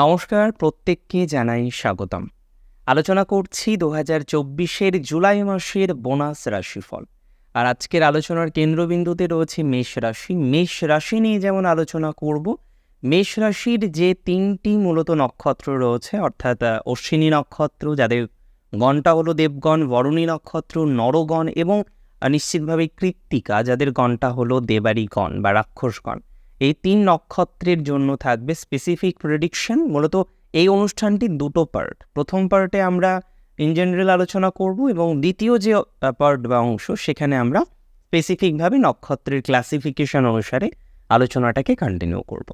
নমস্কার, প্রত্যেককে জানাই স্বাগতম। আলোচনা করছি দু হাজার চব্বিশের জুলাই মাসের বোনাস রাশিফল। আর আজকের আলোচনার কেন্দ্রবিন্দুতে রয়েছে মেষ রাশি। মেষ রাশি নিয়ে যেমন আলোচনা করব, মেষ রাশির যে তিনটি মূলত নক্ষত্র রয়েছে, অর্থাৎ অশ্বিনী নক্ষত্র, যাদের গণটা হলো দেবগণ, বরণী নক্ষত্র, নরগণ এবং নিশ্চিতভাবে কৃত্তিকা, যাদের গণটা হলো দেবারিগণ বা রাক্ষসগণ। এই তিন নক্ষত্রের জন্য থাকবে স্পেসিফিক প্রেডিকশন মূলত এই অনুষ্ঠানটি দুটো পার্ট প্রথম পার্টে আমরা ইন জেনারেল আলোচনা করব এবং দ্বিতীয় যে পার্ট বা অংশ, সেখানে আমরা স্পেসিফিকভাবে নক্ষত্রের ক্লাসিফিকেশন অনুসারে আলোচনাটাকে কন্টিনিউ করব।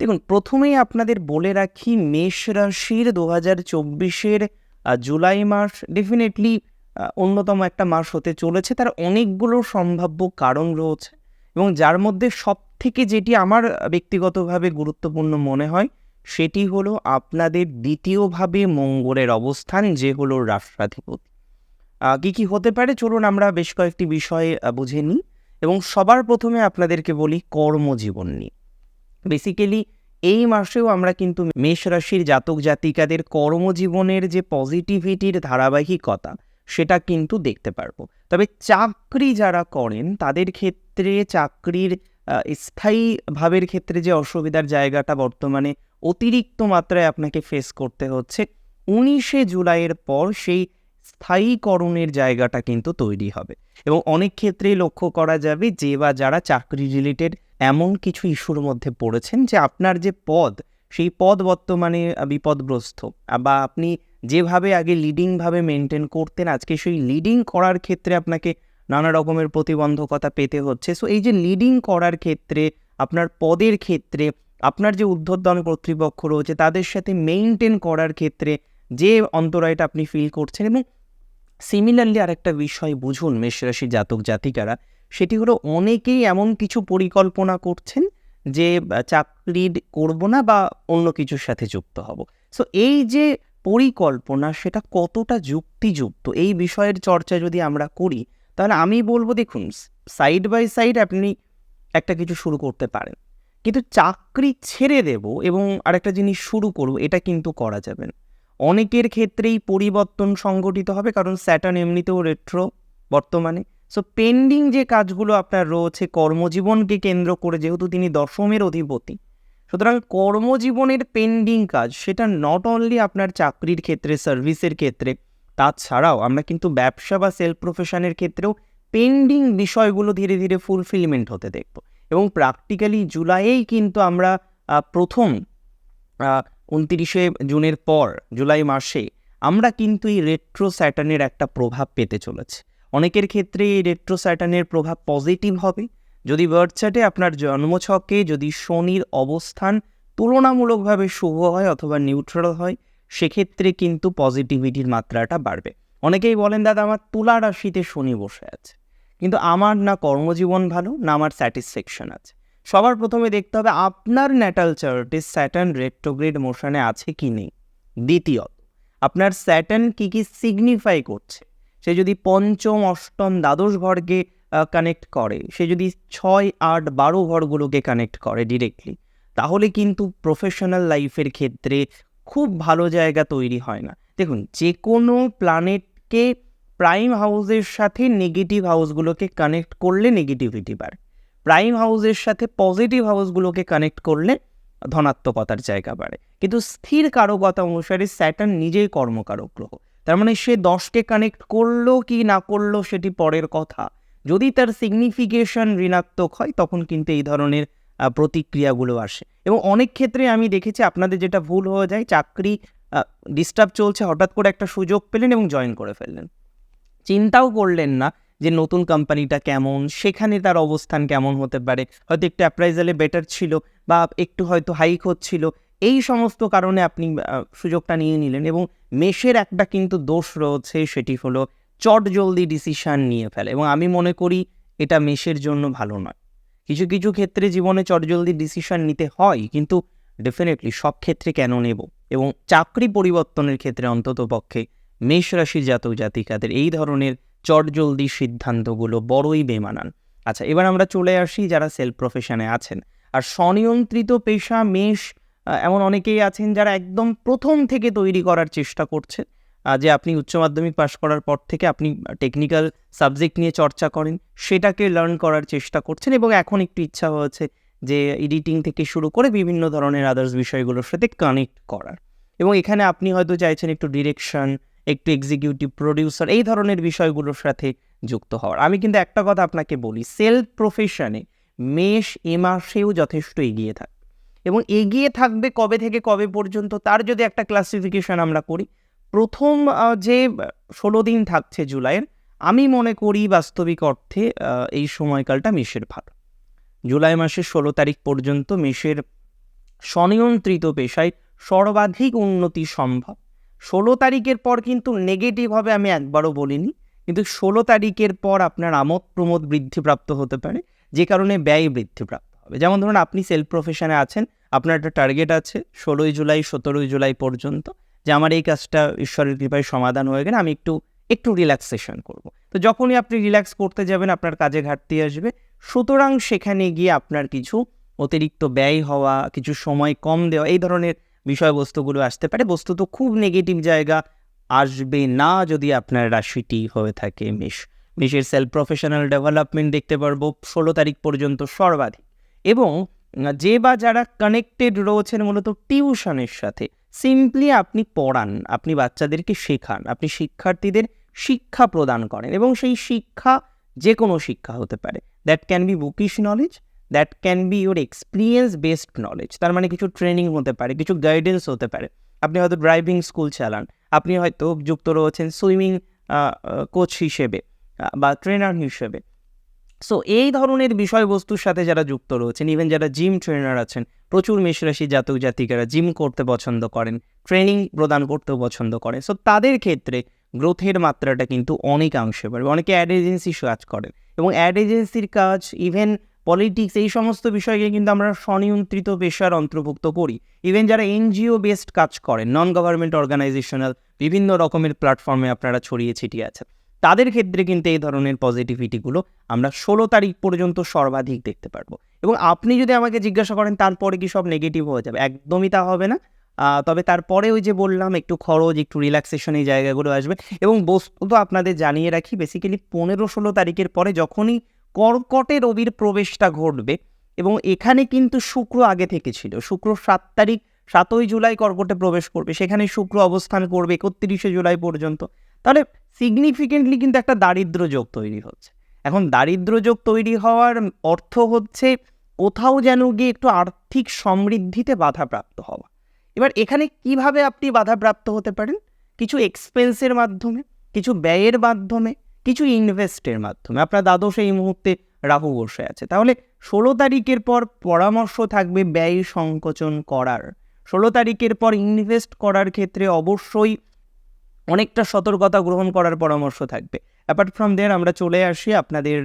দেখুন, প্রথমেই আপনাদের বলে রাখি, মেষ রাশির দু হাজার চব্বিশের জুলাই মাস ডেফিনেটলি অন্যতম একটা মাস হতে চলেছে। তার অনেকগুলো সম্ভাব্য কারণ রয়েছে। এবং যার মধ্যে সব থেকে যেটি আমার ব্যক্তিগতভাবে গুরুত্বপূর্ণ মনে হয়, সেটি হলো আপনাদের দ্বিতীয়ভাবে মঙ্গলের অবস্থান, যে হলো রাষ্ট্রাধিপতি। কি কি হতে পারে? চলুন আমরা বেশ কয়েকটি বিষয় বুঝে নিই এবং সবার প্রথমে আপনাদেরকে বলি কর্মজীবন নিয়ে। বেসিক্যালি এই মাসেও আমরা কিন্তু মেষ রাশির জাতক জাতিকাদের কর্মজীবনের যে পজিটিভিটির ধারাবাহিকতা সেটা কিন্তু দেখতে পারব। তবে চাকরি যারা করেন তাদের ক্ষেত্রে চাকরির আহ, স্থায়ী ভাবের ক্ষেত্রে যে অসুবিধার জায়গাটা বর্তমানে অতিরিক্ত মাত্রায় আপনাকে ফেস করতে হচ্ছে উনিশে জুলাইয়ের পর সেই স্থায়ীকরণের জায়গাটা কিন্তু তৈরি হবে। এবং অনেক ক্ষেত্রেই লক্ষ্য করা যাবে যে বা যারা চাকরি রিলেটেড এমন কিছু ইস্যুর মধ্যে পড়েছেন যে আপনার যে পদ সেই পদ বর্তমানে বিপদগ্রস্ত। বা আপনি যেভাবে আগে লিডিংভাবে মেনটেন করতেন, আজকে সেই লিডিং করার ক্ষেত্রে আপনাকে নানা রকমের প্রতিবন্ধকতা পেতে হচ্ছে। সো এই যে লিডিং করার ক্ষেত্রে, আপনার পদের ক্ষেত্রে, আপনার যে ঊর্ধ্বতন কর্তৃপক্ষ রয়েছে, তাদের সাথে মেইনটেন করার ক্ষেত্রে যে অন্তরায়টা আপনি ফিল করছেন এবং সিমিলারলি আরেকটা বিষয় বুঝুন মেষরাশি জাতক জাতিকারা, সেটি হলো অনেকেই এমন কিছু পরিকল্পনা করছেন যে চাকরি করব না বা অন্য কিছুর সাথে যুক্ত হব। সো এই যে পরিকল্পনা সেটা কতটা যুক্তিযুক্ত? এই বিষয়ের চর্চা যদি আমরা করি, তাহলে আমি বলব দেখুন সাইড বাই সাইড আপনি একটা কিছু শুরু করতে পারেন। কিন্তু চাকরি ছেড়ে দেব এবং আরেকটা জিনিস শুরু করব, এটা কিন্তু করা যাবে না। অনেকের ক্ষেত্রেই পরিবর্তন সংগঠিত হবে, কারণ স্যাটার্ন এমনিতেও রেট্রো বর্তমানে। সো পেন্ডিং যে কাজগুলো আপনার রয়েছে, কর্মজীবনকে কেন্দ্র করে, যেহেতু তিনি দশমের অধিপতি সুতরাং কর্মজীবনের পেন্ডিং কাজ, সেটা নট অনলি আপনার চাকরির ক্ষেত্রে সার্ভিসের ক্ষেত্রে, তাছাড়াও আমরা কিন্তু ব্যবসা বা সেলফ প্রফেশনের ক্ষেত্রেও পেন্ডিং বিষয়গুলো ধীরে ধীরে ফুলফিলমেন্ট হতে দেখব। এবং প্র্যাকটিক্যালি জুলাইয়েই কিন্তু আমরা প্রথম উনতিরিশে জুনের পর, জুলাই মাসে আমরা কিন্তু এই রেট্রো স্যাটার্নের একটা প্রভাব পেতে চলেছে। অনেকের ক্ষেত্রে এই রেট্রো স্যাটার্নের প্রভাব পজিটিভ হবে যদি বার্থ চার্টে আপনার জন্মছকে যদি শনির অবস্থান তুলনামূলকভাবে শুভ হয় অথবা নিউট্রাল হয়, সেক্ষেত্রে কিন্তু পজিটিভিটির মাত্রাটা বাড়বে। অনেকেই বলেন, দাদা, আমার তুলা রাশিতে শনি বসে আছে। কিন্তু আমার না কর্মজীবন ভালো, না আমার স্যাটিসফ্যাকশন আছে। সবার প্রথমে দেখতে হবে, আপনার ন্যাটাল চার্টে স্যাটার্ন রেট্রোগ্রেড মোশনে আছে কি নেই? দ্বিতীয়ত, আপনার স্যাটার্ন কি কি সিগনিফাই করছে? সে যদি পঞ্চম, অষ্টম, দ্বাদশ ঘরকে কানেক্ট করে। সে যদি ছয়, আট, বারো ঘরগুলোকে কানেক্ট করে ডিরেক্টলি তাহলে কিন্তু প্রফেশনাল লাইফের ক্ষেত্রে খুব ভালো জায়গা তৈরি হয় না। দেখুন যে কোনো প্ল্যানেটকে প্রাইম হাউসের সাথে নেগেটিভ হাউসগুলোকে কানেক্ট করলে নেগেটিভিটি বাড়ে। প্রাইম হাউসের সাথে পজিটিভ হাউসগুলোকে কানেক্ট করলে ধনাত্মকতার জায়গা বাড়ে। কিন্তু স্থির কারকতা অনুসারে স্যাটার্ন নিজেই কর্মকারক গ্রহ। তার মানে সে দশকে কানেক্ট করল কি না করল সেটি পরের কথা। যদি তার সিগনিফিকেশন ঋণাত্মক হয়, তখন কিন্তু এই ধরনের প্রতিক্রিয়াগুলো আসে। এবং অনেক ক্ষেত্রে আমি দেখেছি আপনাদের যেটা ভুল হয়ে যায়, চাকরি ডিস্টার্ব চলছে, হঠাৎ করে একটা সুযোগ পেলেন এবং জয়েন করে ফেললেন। চিন্তাও করলেন না যে নতুন কোম্পানিটা কেমন, সেখানে তার অবস্থান কেমন হতে পারে। হয়তো একটু অ্যাপ্রাইজালে বেটার ছিল বা একটু হয়তো হাইক হচ্ছিল। এই সমস্ত কারণে আপনি সুযোগটা নিয়ে নিলেন এবং মেষের একটা কিন্তু দোষ রয়েছে, সেটি হলো চট জলদি ডিসিশন নিয়ে ফেলে। এবং আমি মনে করি এটা মেষের জন্য ভালো নয়। কিছু কিছু ক্ষেত্রে জীবনে চটজলদি ডিসিশন নিতে হয় কিন্তু ডেফিনেটলি সব ক্ষেত্রে কেন নেব? এবং চাকরি পরিবর্তনের ক্ষেত্রে অন্তত পক্ষে মেষ রাশির জাতক জাতিকাদের এই ধরনের চটজলদি সিদ্ধান্তগুলো বড়ই বেমানান। আচ্ছা এবার আমরা চলে আসি যারা সেলফ প্রফেশনে আছেন। আর স্বনিয়ন্ত্রিত পেশা মেষ এমন অনেকেই আছেন যারা একদম প্রথম থেকে তৈরি করার চেষ্টা করছেন। আহ, যে আপনি উচ্চ মাধ্যমিক পাশ করার পর থেকে আপনি টেকনিক্যাল সাবজেক্ট নিয়ে চর্চা করেন, সেটাকে লার্ন করার চেষ্টা করছেন এবং এখন একটু ইচ্ছা হয়েছে যে এডিটিং থেকে শুরু করে বিভিন্ন ধরনের আদার্স বিষয়গুলোর সাথে কানেক্ট করার। এবং এখানে আপনি হয়তো চাইছেন একটু ডিরেকশন একটু এক্সিকিউটিভ প্রডিউসার এই ধরনের বিষয়গুলোর সাথে যুক্ত হওয়ার। আমি কিন্তু একটা কথা আপনাকে বলি সেলফ প্রফেশনে মেষ এ মাসেও যথেষ্ট এগিয়ে থাকবে এবং এগিয়ে থাকবে কবে থেকে কবে পর্যন্ত, তার যদি একটা ক্লাসিফিকেশন আমরা করি প্রথম যে, ষোলো দিন থাকছে জুলাইয়ের, আমি মনে করি বাস্তবিক অর্থে এই সময়কালটা মেষের ভালো। জুলাই মাসের ষোলো তারিখ পর্যন্ত মেষের স্বনিয়ন্ত্রিত পেশায় সর্বাধিক উন্নতি সম্ভব। ষোলো তারিখের পর কিন্তু নেগেটিভ হবে আমি একবারও বলিনি, কিন্তু ষোলো তারিখের পর আপনার আমোদ প্রমোদ বৃদ্ধিপ্রাপ্ত হতে পারে, যে কারণে ব্যয় বৃদ্ধিপ্রাপ্ত হবে। যেমন ধরুন, আপনি সেলফ প্রফেশনে আছেন, আপনার একটা টার্গেট আছে, ষোলোই জুলাই, সতেরোই জুলাই পর্যন্ত। যে আমার এই কাজটা ঈশ্বরের কৃপায় সমাধান হয়ে গেলে আমি একটু একটু রিল্যাক্সেশন করব। তো যখনই আপনি রিল্যাক্স করতে যাবেন, আপনার কাজে ঘাটতি আসবে। সুতরাং সেখানে গিয়ে আপনার কিছু অতিরিক্ত ব্যয় হওয়া, কিছু সময় কম দেওয়া, এই ধরনের বিষয়বস্তুগুলো আসতে পারে। বস্তুত খুব নেগেটিভ জায়গা আসবে না যদি আপনার রাশিটি হয়ে থাকে মেষ। মেষের সেলফ প্রফেশনাল ডেভেলপমেন্ট দেখতে পারব, ষোলো তারিখ পর্যন্ত সর্বাধিক। এবং যে বা যারা কানেক্টেড রয়েছেন, মূলত টিউশনের সাথে সিম্পলি আপনি পড়ান, আপনি বাচ্চাদেরকে শেখান, আপনি শিক্ষার্থীদের শিক্ষা প্রদান করেন এবং সেই শিক্ষা যে কোনো শিক্ষা হতে পারে। That can be bookish knowledge that can be your experience based knowledge তার মানে কিছু ট্রেনিং হতে পারে, কিছু গাইডেন্স হতে পারে। আপনি হয়তো ড্রাইভিং স্কুল চালান, আপনি হয়তো যুক্ত রয়েছেন সুইমিং কোচ হিসেবে বা ট্রেনার হিসেবে। সো এই ধরনের বিষয়বস্তুর সাথে যারা যুক্ত রয়েছেন ইভেন যারা জিম ট্রেনার আছেন, প্রচুর মেষরাশি জাতক জাতিকারা জিম করতে পছন্দ করেন ট্রেনিং প্রদান করতেও পছন্দ করেন। সো তাদের ক্ষেত্রে গ্রোথের মাত্রাটা কিন্তু অনেকাংশে বাড়বে। অনেকে অ্যাড এজেন্সি কাজ করেন এবং অ্যাড এজেন্সির কাজ ইভেন পলিটিক্স এই সমস্ত বিষয়কে কিন্তু আমরা স্বনিয়ন্ত্রিত পেশার অন্তর্ভুক্ত করি। ইভেন যারা এনজিও বেসড কাজ করেন নন গভর্নমেন্ট অর্গানাইজেশনাল বিভিন্ন রকমের প্ল্যাটফর্মে আপনারা ছড়িয়ে ছিটিয়ে আছেন। তাদের ক্ষেত্রে কিন্তু এই ধরনের পজিটিভিটিগুলো আমরা ষোলো তারিখ পর্যন্ত সর্বাধিক দেখতে পারব। এবং আপনি যদি আমাকে জিজ্ঞাসা করেন, তারপরে কি সব নেগেটিভ হয়ে যাবে? একদমই তা হবে না। তবে তারপরে ওই যে বললাম, একটু খরচ, একটু রিল্যাক্সেশন এই জায়গাগুলো আসবে। এবং বস্তু তো আপনাদের জানিয়ে রাখি বেসিক্যালি পনেরো ষোলো তারিখের পরে যখনই কর্কটে রবির প্রবেশটা ঘটবে, এবং এখানে কিন্তু শুক্র আগে থেকে ছিল। শুক্র সাত তারিখ, সাতই জুলাই কর্কটে প্রবেশ করবে। সেখানে শুক্র অবস্থান করবে একত্রিশে জুলাই পর্যন্ত। তাহলে সিগনিফিকেন্টলি কিন্তু একটা দারিদ্র যোগ তৈরি হচ্ছে। এখন দারিদ্র যোগ তৈরি হওয়ার অর্থ হচ্ছে কোথাও যেন গিয়ে একটু আর্থিক সমৃদ্ধিতে বাধাপ্রাপ্ত হওয়া। এবার এখানে কীভাবে আপনি বাধাপ্রাপ্ত হতে পারেন? কিছু এক্সপেন্সের মাধ্যমে, কিছু ব্যয়ের মাধ্যমে, কিছু ইনভেস্টের মাধ্যমে। আপনার দ্বাদশ এই মুহূর্তে রাহু বসে আছে। তাহলে ষোলো তারিখের পর পরামর্শ থাকবে ব্যয় সংকোচন করার। ষোলো তারিখের পর ইনভেস্ট করার ক্ষেত্রে অবশ্যই অনেকটা সতর্কতা গ্রহণ করার পরামর্শ থাকবে। অ্যাপার্ট ফ্রম দেয়ার আমরা চলে আসি আপনাদের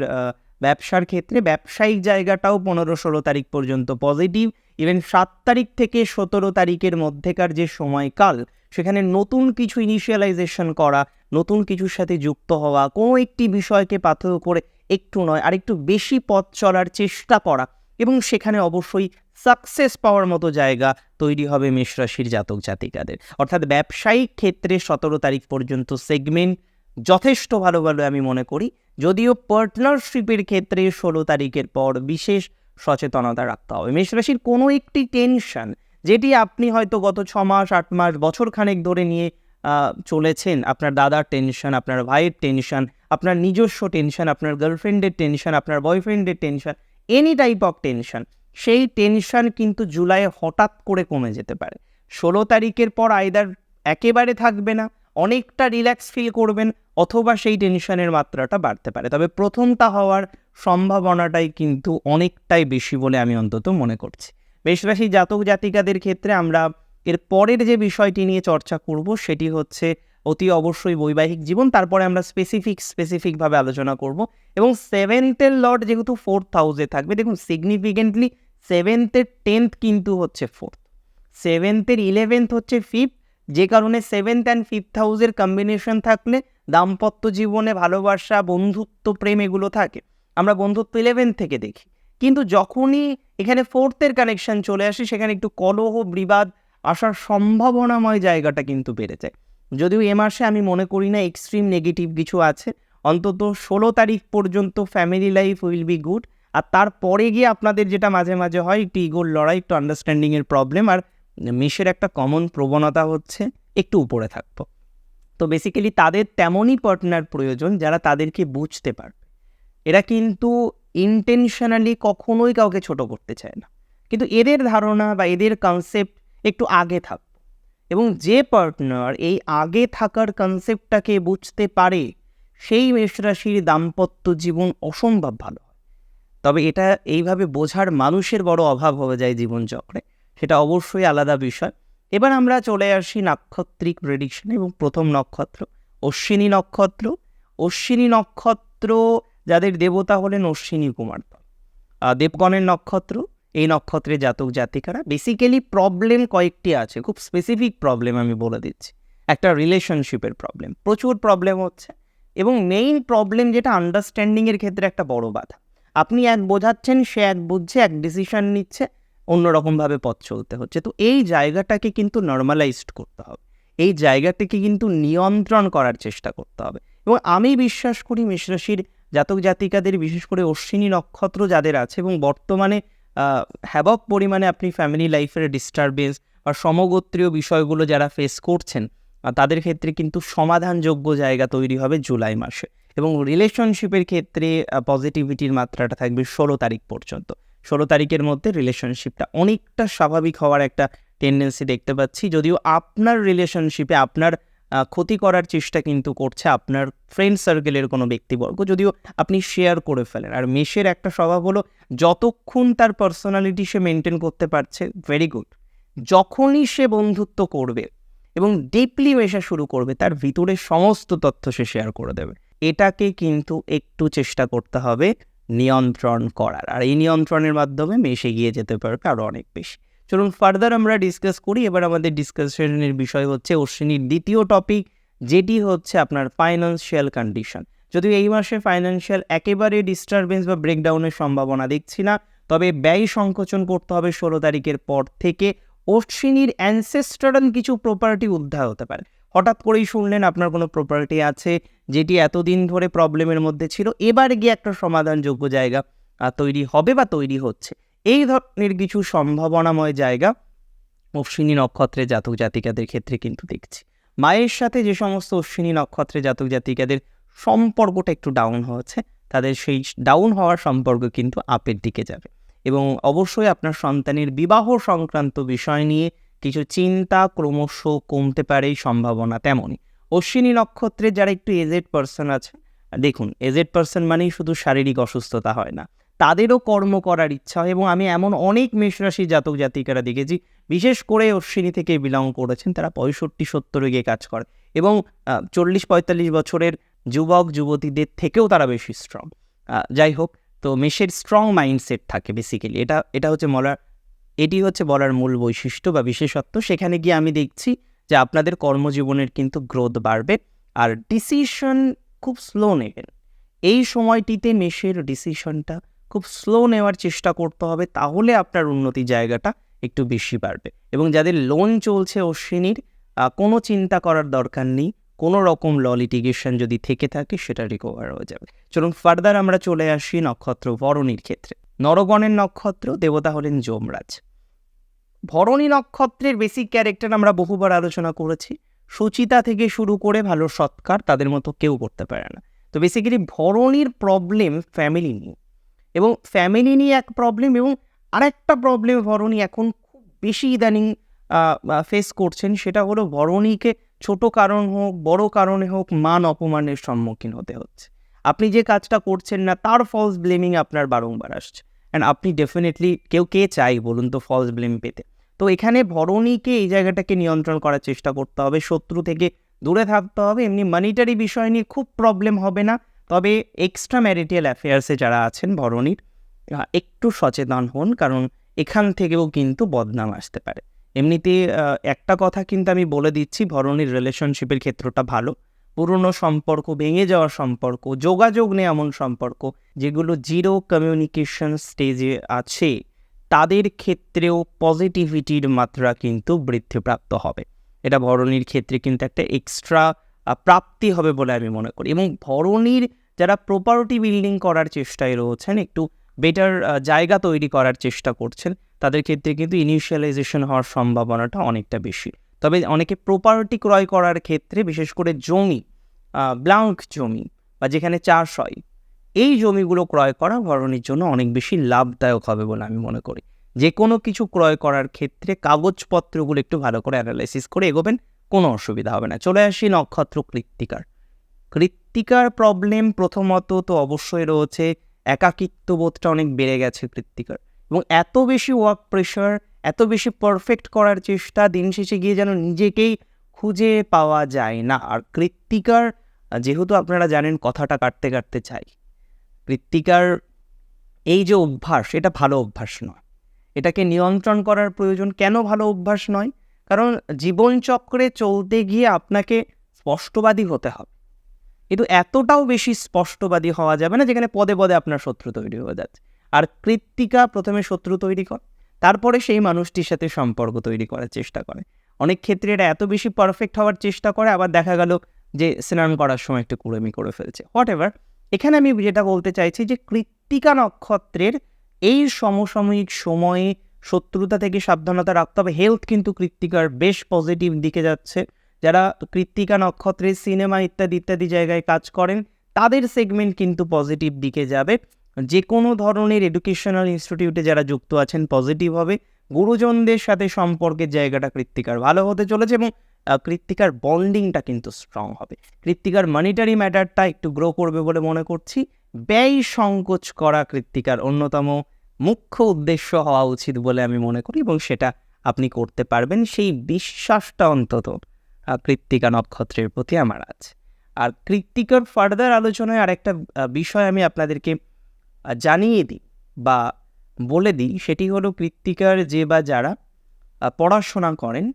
ব্যবসার ক্ষেত্রে। ব্যবসায়িক জায়গাটাও পনেরো ষোলো তারিখ পর্যন্ত পজিটিভ ইভেন সাত তারিখ থেকে সতেরো তারিখের মধ্যেকার যে সময়কাল, সেখানে নতুন কিছু ইনিশিয়ালাইজেশন করা, নতুন কিছুর সাথে যুক্ত হওয়া, কোনো একটি বিষয়কে পাথর করে একটু নয় আর একটু বেশি পথ চলার চেষ্টা করা। এবং সেখানে অবশ্যই সাকসেস পাওয়ার মতো জায়গা তৈরি হবে মেষরাশির জাতক জাতিকাদের। অর্থাৎ ব্যবসায়িক ক্ষেত্রে সতেরো তারিখ পর্যন্ত সেগমেন্ট যথেষ্ট ভালো ভালো আমি মনে করি। যদিও পার্টনারশিপের ক্ষেত্রে ষোলো তারিখের পর বিশেষ সচেতনতা রাখতে হবে। মেষরাশির কোনো একটি টেনশন যেটি আপনি হয়তো গত ছ মাস, আট মাস, বছর খানেক ধরে নিয়ে চলেছেন, আপনার দাদার টেনশন আপনার ভাইয়ের টেনশন আপনার নিজস্ব টেনশন আপনার গার্লফ্রেন্ডের টেনশন আপনার বয়ফ্রেন্ডের tension any type of tension সেই টেনশন কিন্তু জুলাই হঠাৎ করে কমে যেতে পারে। ষোলো তারিখের পর আইদার একেবারে থাকবে না, অনেকটা রিল্যাক্স ফিল করবেন, অথবা সেই টেনশনের মাত্রাটা বাড়তে পারে। তবে প্রথমটা হওয়ার সম্ভাবনাটাই কিন্তু অনেকটাই বেশি বলে আমি অন্তত মনে করছি। বেশরাশি জাতক জাতিকাদের ক্ষেত্রে আমরা এর পরের যে বিষয়টি নিয়ে চর্চা করব, সেটি হচ্ছে অতি অবশ্যই বৈবাহিক জীবন, তারপরে আমরা স্পেসিফিক স্পেসিফিকভাবে আলোচনা করব। এবং সেভেন্থের লর্ড যেহেতু ফোর্থ হাউসে থাকবে, দেখুন সিগনিফিকেন্টলি সেভেন্থের টেন্থ কিন্তু হচ্ছে ফোর্থ সেভেন্থের ইলেভেন্থ হচ্ছে ফিফথ যে কারণে সেভেন্থ অ্যান্ড ফিফথ হাউসের কম্বিনেশন থাকলে দাম্পত্য জীবনে ভালোবাসা, বন্ধুত্ব, প্রেম এগুলো থাকে। আমরা বন্ধুত্ব ইলেভেন থেকে দেখি। কিন্তু যখনই এখানে ফোর্থের কানেকশন চলে আসে, সেখানে একটু কলহ, বিবাদ আসার সম্ভাবনাময় জায়গাটা কিন্তু বেড়ে যায়। যদিও এ মাসে আমি মনে করি না এক্সট্রিম নেগেটিভ কিছু আছে। অন্তত ষোলো তারিখ পর্যন্ত family life will be good আর তারপরে গিয়ে আপনাদের যেটা মাঝে মাঝে হয়, একটু ইগোর লড়াই, একটু আন্ডারস্ট্যান্ডিংয়ের প্রবলেম আর মেষের একটা কমন প্রবণতা হচ্ছে একটু উপরে থাকতো তো বেসিক্যালি তাদের তেমনই পার্টনার প্রয়োজন যারা তাদেরকে বুঝতে পারবে। এরা কিন্তু ইন্টেনশনালি কখনোই কাউকে ছোট করতে চায় না। কিন্তু এদের ধারণা বা এদের কনসেপ্ট একটু আগে থাক। এবং যে পার্টনার এই আগে থাকার কনসেপ্টটাকে বুঝতে পারে, সেই মেষরাশির দাম্পত্য জীবন অসম্ভব ভালো। তবে এটা এইভাবে বোঝার মানুষের বড় অভাব হয়ে যায় জীবনচক্রে, সেটা অবশ্যই আলাদা বিষয়। এবার আমরা চলে আসি নাক্ষত্রিক প্রেডিকশন এবং প্রথম নক্ষত্র, অশ্বিনী নক্ষত্র। অশ্বিনী নক্ষত্র যাদের দেবতা হলেন অশ্বিনী কুমার। দেবগণের নক্ষত্র, এই নক্ষত্রে জাতক জাতিকারা। বেসিক্যালি প্রবলেম কয়েকটি আছে, খুব স্পেসিফিক প্রবলেম আমি বলে দিচ্ছি। একটা রিলেশনশিপের প্রবলেম প্রচুর প্রবলেম হচ্ছে এবং মেইন প্রবলেম যেটা আন্ডারস্ট্যান্ডিংয়ের ক্ষেত্রে একটা বড় বাধা। আপনি এক বোঝাচ্ছেন, সে এক বুঝছে, এক ডিসিশন নিচ্ছে, অন্যরকমভাবে পথ চলতে হচ্ছে। তো এই জায়গাটাকে কিন্তু নর্মালাইজড করতে হবে। এই জায়গাটিকে কিন্তু নিয়ন্ত্রণ করার চেষ্টা করতে হবে। এবং আমি বিশ্বাস করি মেষরাশির জাতক জাতিকাদের, বিশেষ করে অশ্বিনী নক্ষত্র যাদের আছে এবং বর্তমানে হ্যাবক পরিমাণে আপনি ফ্যামিলি লাইফের ডিস্টারবেন্স বা সমগোত্রীয় বিষয়গুলো যারা ফেস করছেন তাদের ক্ষেত্রে কিন্তু সমাধানযোগ্য জায়গা তৈরি হবে জুলাই মাসে। এবং রিলেশনশিপের ক্ষেত্রে পজিটিভিটির মাত্রাটা থাকবে ষোলো তারিখ পর্যন্ত। ষোলো তারিখের মধ্যে রিলেশনশিপটা অনেকটা স্বাভাবিক হওয়ার একটা টেন্ডেন্সি দেখতে পাচ্ছি। যদিও আপনার রিলেশনশিপে আপনার ক্ষতি করার চেষ্টা কিন্তু করছে আপনার ফ্রেন্ড সার্কেলের কোনো ব্যক্তিবর্গ। যদিও আপনি শেয়ার করে ফেলেন। আর মেষের একটা স্বভাব হলো, যতক্ষণ তার পার্সোনালিটি সে মেনটেন করতে পারছে ভেরি গুড যখনই সে বন্ধুত্ব করবে এবং ডিপলি মেশা শুরু করবে, তার ভিতরে সমস্ত তথ্য সে শেয়ার করে দেবে। এটাকে কিন্তু একটু চেষ্টা করতে হবে নিয়ন্ত্রণ করার। আর এই নিয়ন্ত্রণের মাধ্যমে মেশ এগিয়ে যেতে পারবে আরও অনেক বেশি। চলুন ফার্দার আমরা ডিসকাস করি। এবার আমাদের ডিসকাশনের বিষয় হচ্ছে অশ্বিনীর দ্বিতীয় টপিক যেটি হচ্ছে আপনার ফাইন্যান্সিয়াল কন্ডিশন যদিও এই মাসে ফাইন্যান্সিয়াল একেবারে ডিস্টারবেন্স বা ব্রেকডাউনের সম্ভাবনা দেখছি না, তবে ব্যয় সংকোচন করতে হবে ষোলো তারিখের পর থেকে। অশ্বিনীর অ্যানসেস্টারাল কিছু প্রপার্টি উদ্ধার হতে পারে। হঠাৎ করেই শুনলেন আপনার কোনো প্রপার্টি আছে যেটি এতদিন ধরে প্রবলেমের মধ্যে ছিল, এবার গিয়ে একটা সমাধানযোগ্য জায়গা তৈরি হবে বা তৈরি হচ্ছে। এই ধরনের কিছু সম্ভাবনাময় জায়গা অশ্বিনী নক্ষত্রে জাতক জাতিকাদের ক্ষেত্রে কিন্তু দেখছি। মায়ের সাথে যে সমস্ত অশ্বিনী নক্ষত্রে জাতক জাতিকাদের সম্পর্কটা একটু ডাউন হয়েছে, তাদের সেই ডাউন হওয়ার সম্পর্ক কিন্তু আপের দিকে যাবে। এবং অবশ্যই আপনার সন্তানের বিবাহ সংক্রান্ত বিষয় নিয়ে কিছু চিন্তা ক্রমশ কমতে পারে সম্ভাবনা তেমনই। অশ্বিনী নক্ষত্রে যারা একটু এজেড পার্সন আছে, দেখুন এজেড পার্সন মানেই শুধু শারীরিক অসুস্থতা হয় না। তাদেরও কর্ম করার ইচ্ছা হয় এবং আমি এমন অনেক মেষরাশি জাতক জাতিকারা দেখেছি, বিশেষ করে অশ্বিনী থেকে বিলং করেছেন, তারা পঁয়ষট্টি সত্তরে গিয়ে কাজ করে এবং চল্লিশ পঁয়তাল্লিশ বছরের যুবক, যুবতীদের থেকেও তারা বেশি স্ট্রং যাই হোক, তো মেষের স্ট্রং মাইন্ডসেট থাকে বেসিক্যালি এটা এটা হচ্ছে বলার এটি হচ্ছে বলার মূল বৈশিষ্ট্য বা বিশেষত্ব। সেখানে গিয়ে আমি দেখছি যে আপনাদের কর্মজীবনের কিন্তু গ্রোথ বাড়বে আর ডিসিশন খুব স্লো নেবেন। এই সময়টিতে মেষের ডিসিশনটা খুব স্লো নেওয়ার চেষ্টা করতে হবে, তাহলে আপনার উন্নতি জায়গাটা একটু বেশি বাড়বে। এবং যাদের লোন চলছে অশ্বিনীর কোনো চিন্তা করার দরকার নেই, কোনো রকম ল লিটিগেশন যদি থেকে থাকে সেটা রিকভার হয়ে যাবে। চলুন ফার্দার আমরা চলে আসি নক্ষত্র ভরণীর ক্ষেত্রে। নরগণের নক্ষত্র দেবতা হলেন যমরাজ। ভরণী নক্ষত্রের বেসিক ক্যারেক্টার আমরা বহুবার আলোচনা করেছি। সুচিতা থেকে শুরু করে ভালো সৎকার তাদের মতো কেউ করতে পারে না। তো বেসিক্যালি ভরণীর প্রবলেম ফ্যামিলি নিয়ে। এবং ফ্যামিলি নিয়ে এক প্রবলেম এবং আরেকটা প্রবলেম ভরণী এখন খুব বেশি ইদানিং ফেস করছেন। সেটা হলো ভরণীকে ছোট কারণ হোক, বড় কারণে হোক, মান অপমানের সম্মুখীন হতে হচ্ছে। আপনি যে কাজটা করছেন না, তার ফলস ব্লেমিং আপনার বারংবার আসছে। অ্যান্ড আপনি ডেফিনেটলি কেউ কে চাই বলুন তো ফলস ব্লেম পেতে। তো এখানে ভরণীকে এই জায়গাটাকে নিয়ন্ত্রণ করার চেষ্টা করতে হবে, শত্রু থেকে দূরে থাকতে হবে। এমনি মানিটারি বিষয় নিয়ে খুব প্রবলেম হবে না। তবে এক্সট্রা ম্যারিটাল অ্যাফেয়ার্সে যারা আছেন ভরণীর একটু সচেতন হন, কারণ এখান থেকেও কিন্তু বদনাম আসতে পারে। এমনিতে একটা কথা কিন্তু আমি বলে দিচ্ছি, ভরণীর রিলেশনশিপের ক্ষেত্রটা ভালো। পুরনো সম্পর্ক, ভেঙে যাওয়া সম্পর্ক, যোগাযোগ নেই এমন সম্পর্ক যেগুলো জিরো কমিউনিকেশন স্টেজে আছে, তাদের ক্ষেত্রেও পজিটিভিটির মাত্রা কিন্তু বৃদ্ধিপ্রাপ্ত হবে। এটা ভরণীর ক্ষেত্রে কিন্তু একটা এক্সট্রা প্রাপ্তি হবে বলে আমি মনে করি। এবং ভরণীর যারা প্রপার্টি বিল্ডিং করার চেষ্টায় রয়েছেন, একটু বেটার জায়গা তৈরি করার চেষ্টা করছেন, তাদের ক্ষেত্রে কিন্তু ইনিশিয়ালাইজেশন হওয়ার সম্ভাবনাটা অনেকটা বেশি। তবে অনেকে প্রপার্টি ক্রয় করার ক্ষেত্রে, বিশেষ করে জমি ব্লাঙ্ক জমি বা যেখানে চাষ হয়, এই জমিগুলো ক্রয় করা ভরণীর জন্য অনেক বেশি লাভদায়ক হবে বলে আমি মনে করি। যে কোনো কিছু ক্রয় করার ক্ষেত্রে কাগজপত্রগুলো একটু ভালো করে অ্যানালাইসিস করে এগোবেন, কোনো অসুবিধা হবে না। চলে আসি নক্ষত্র কৃত্তিকার। কৃত্তিকার প্রবলেম প্রথমত তো অবশ্যই রয়েছে একাকিত্ব বোধটা অনেক বেড়ে গেছে কৃত্তিকার। এবং এত বেশি ওয়ার্ক প্রেশার এত বেশি পারফেক্ট করার চেষ্টা দিন শেষে গিয়ে যেন নিজেকেই খুঁজে পাওয়া যায় না। আর কৃত্তিকার, যেহেতু আপনারা জানেন কথাটা কাটতে কাটতে চাই, কৃত্তিকার এই যে অভ্যাস, এটা ভালো অভ্যাস নয়। এটাকে নিয়ন্ত্রণ করার প্রয়োজন কেন ভালো অভ্যাস নয়? কারণ জীবনচক্রে চলতে গিয়ে আপনাকে স্পষ্টবাদী হতে হবে। কিন্তু এতটাও বেশি স্পষ্টবাদী হওয়া যাবে না যেখানে পদে পদে আপনার শত্রু তৈরি হয়ে যাচ্ছে। আর কৃত্তিকা প্রথমে শত্রু তৈরি করে। তারপরে সেই মানুষটির সাথে সম্পর্ক তৈরি করার চেষ্টা করে। অনেক ক্ষেত্রে এটা এত বেশি পারফেক্ট হওয়ার চেষ্টা করে, আবার দেখা গেল যে স্নান করার সময় একটু কুড়েমি করে ফেলছে। হোয়াট এভার এখানে আমি যেটা বলতে চাইছি যে কৃত্তিকা নক্ষত্রের এই সমসাময়িক সময়ে শত্রুতা থেকে সাবধানতা রাখতে হবে। হেলথ কিন্তু কৃত্তিকার বেশ পজিটিভ দিকে যাচ্ছে। যারা কৃত্তিকা নক্ষত্রের সিনেমা ইত্যাদি ইত্যাদি জায়গায় কাজ করেন, তাদের সেগমেন্ট কিন্তু পজিটিভ দিকে যাবে। যে কোনো ধরনের এডুকেশনাল ইনস্টিটিউটে যারা যুক্ত আছেন পজিটিভ হবে। গুরুজনদের সাথে সম্পর্কের জায়গাটা কৃত্তিকার, ভালো হতে চলেছে এবং কৃত্তিকার বন্ডিংটা কিন্তু স্ট্রং হবে। কৃত্তিকার মানিটারি ম্যাটারটা একটু গ্রো করবে বলে মনে করছি। ব্যয় সংকোচ করা কৃত্তিকার অন্যতম মুখ্য উদ্দেশ্য হওয়া উচিত বলে আমি মনে করি এবং সেটা আপনি করতে পারবেন। সেই বিশ্বাসটা অন্তত কৃত্তিকা নক্ষত্রের প্রতি আমার আছে। আর কৃত্তিকার ফার্দার আলোচনায় আরেকটা বিষয় আমি আপনাদেরকে জানিয়ে দিই বা বলে দিই সেটি হলো কৃত্তিকার যে বা যারা পড়াশোনা করেন,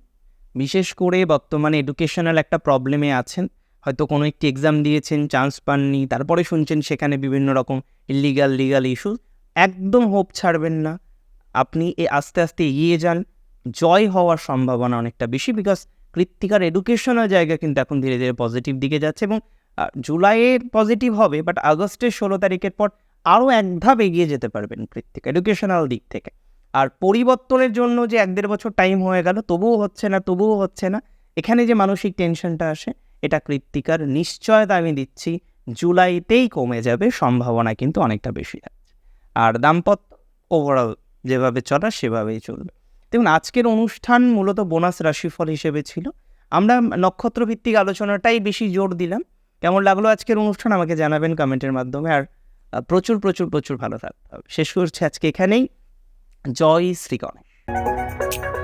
বিশেষ করে বর্তমানে এডুকেশনাল একটা প্রবলেমে আছেন, হয়তো কোনো একটি এক্সাম দিয়েছেন চান্স পাননি, তারপরে শুনছেন সেখানে বিভিন্ন রকম ইলিগাল লিগাল ইস্যু একদম হোপ ছাড়বেন না। আপনি এ আস্তে আস্তে এগিয়ে যান, জয় হওয়ার সম্ভাবনা অনেকটা বেশি বিকজ কৃত্তিকার এডুকেশনাল জায়গা কিন্তু এখন ধীরে ধীরে পজিটিভ দিকে যাচ্ছে এবং জুলাইয়ে পজিটিভ হবে বাট আগস্টের ষোলো তারিখের পর আরও এক ধাপ এগিয়ে যেতে পারবেন কৃত্তিকা এডুকেশনাল দিক থেকে। আর পরিবর্তনের জন্য যে এক দেড় বছর টাইম হয়ে গেল, তবুও হচ্ছে না, তবুও হচ্ছে না, এখানে যে মানসিক টেনশনটা আসে, এটা কৃত্তিকার নিশ্চয়তা আমি দিচ্ছি, জুলাইতেই কমে যাবে, সম্ভাবনা কিন্তু অনেকটা বেশি আছে আর দাম্পত্য ওভারঅল যেভাবে চলা, সেভাবেই চলবে। দেখুন, আজকের অনুষ্ঠান মূলত বোনাস রাশিফল হিসেবে ছিল। আমরা নক্ষত্রভিত্তিক আলোচনাটাই বেশি জোর দিলাম। কেমন লাগল আজকের অনুষ্ঠান আমাকে জানাবেন কমেন্টের মাধ্যমে। আর প্রচুর প্রচুর প্রচুর ভালো থাকতে হবে। শেষ করছি আজকে এখানেই। জয় শ্রী গণেশ।